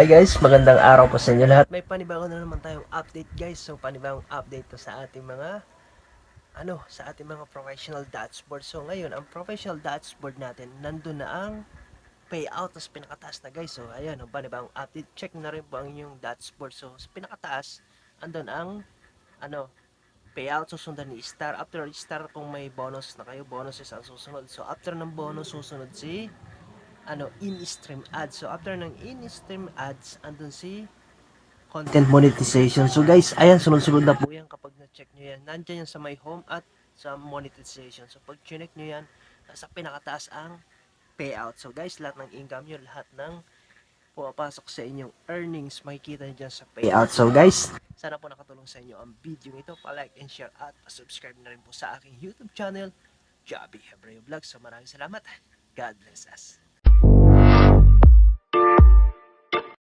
Hi guys, magandang araw po sa inyo lahat. May panibago na naman tayong update guys. So panibagong update to sa ating mga ano, sa ating mga professional dashboard. So ngayon, ang professional dashboard natin, nandun na ang payout tas pinakataas na guys. So ayan, ang panibagong update. Check na rin po ang inyong dashboard. So sa pinakataas, andun ang ano, payout susundan ni star. After star kung may bonus na kayo, bonuses ang susunod. So after ng bonus, susunod si ano, in-stream ads. So, after ng in-stream ads, andun si content monetization. So, guys, ayan, sunod-sunod na po yan kapag na-check nyo yan. Nandiyan yan sa my home at sa monetization. So, pag chinek nyo yan, nasa pinakataas ang payout. So, guys, lahat ng income nyo, lahat ng pumapasok sa inyong earnings, makikita nyo dyan sa payout. So, guys, sana po nakatulong sa inyo ang video ito. Pa-like and share at pa-subscribe na rin po sa aking YouTube channel, Jabi Hebreo Vlog. So, maraming salamat. God bless us.